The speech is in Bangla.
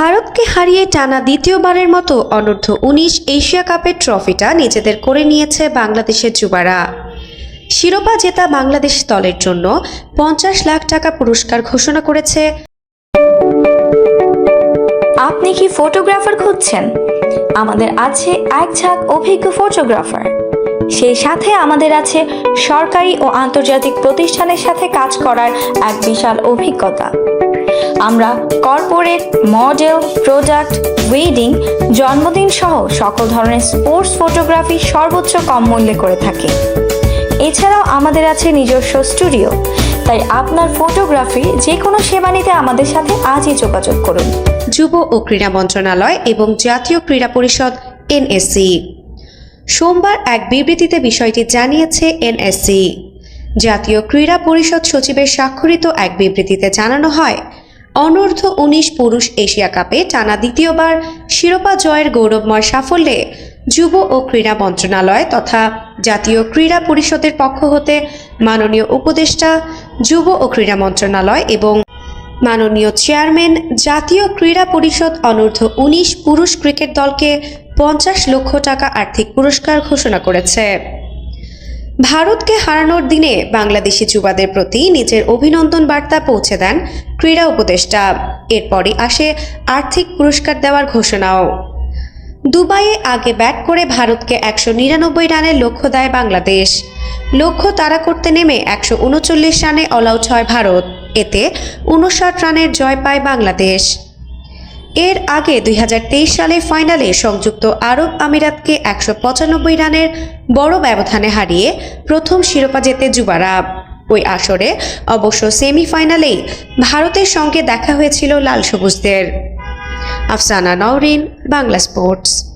ভারতকে হারিয়ে টানা দ্বিতীয়বারের মতো অনূর্ধ্ব উনিশ এশিয়া কাপের ট্রফিটা নিজেদের করে নিয়েছে বাংলাদেশের যুবারা। শিরোপা জেতা বাংলাদেশ দলের জন্য পঞ্চাশ লাখ টাকা পুরস্কার ঘোষণা করেছে। আপনি কি ফটোগ্রাফার খুঁজছেন? আমাদের আছে এক ঝাঁক অভিজ্ঞ ফটোগ্রাফার। সেই সাথে আমাদের আছে সরকারি ও আন্তর্জাতিক প্রতিষ্ঠানের সাথে কাজ করার এক বিশাল অভিজ্ঞতা। আমরা কর্পোরেট মডেল প্রোডাক্ট ওয়েডিং জন্মদিন সহ সকল ধরনের স্পোর্টস ফটোগ্রাফি সর্বোচ্চ কম মূল্যে করে থাকি। এছাড়াও আমাদের আছে নিজস্ব স্টুডিও তাই আপনার ফটোগ্রাফি যে কোনো সেবা নিতে আমাদের সাথে আজই যোগাযোগ করুন। যুব ও ক্রীড়া মন্ত্রণালয় এবং জাতীয় ক্রীড়া পরিষদ, এনএসসি। সোমবার এক বিবৃতিতে বিষয়টি জানিয়েছে এনএসসি। জাতীয় ক্রীড়া পরিষদ সচিবের স্বাক্ষরিত এক বিবৃতিতে জানানো হয় অনূর্ধ্ব উনিশ পুরুষ এশিয়া কাপে টানা দ্বিতীয়বার শিরোপা জয়ের গৌরবময় সাফল্যে যুব ও ক্রীড়া মন্ত্রণালয় তথা জাতীয় ক্রীড়া পরিষদের পক্ষ হতে মাননীয় উপদেষ্টা, যুব ও ক্রীড়া মন্ত্রণালয় এবং মাননীয় চেয়ারম্যান জাতীয় ক্রীড়া পরিষদ অনূর্ধ্ব উনিশ পুরুষ ক্রিকেট দলকে পঞ্চাশ লক্ষ টাকা আর্থিক পুরস্কার ঘোষণা করেছে। ভারতকে হারানোর দিনে বাংলাদেশি যুবাদের প্রতি নিজের অভিনন্দন বার্তা পৌঁছে দেন ক্রীড়া উপদেষ্টা। এরপরই আসে আর্থিক পুরস্কার দেওয়ার ঘোষণাও। দুবাইয়ে আগে ব্যাট করে ভারতকে একশো নিরানব্বই রানের লক্ষ্য দেয় বাংলাদেশ। লক্ষ্য তাড়া করতে নেমে একশো উনচল্লিশ রানে অল আউট হয় ভারত। এতে উনষাট রানের জয় পায় বাংলাদেশ। এর আগে দুই সালে ফাইনালে সংযুক্ত আরব আমিরাতকে একশো পঁচানব্বই রানের বড় ব্যবধানে হারিয়ে প্রথম শিরোপা জেতে যুবারা ওই আসরে অবশ্য সেমিফাইনালেই ভারতের সঙ্গে দেখা হয়েছিল লাল সবুজদের। আফসানা নওরিন, বাংলা স্পোর্টস।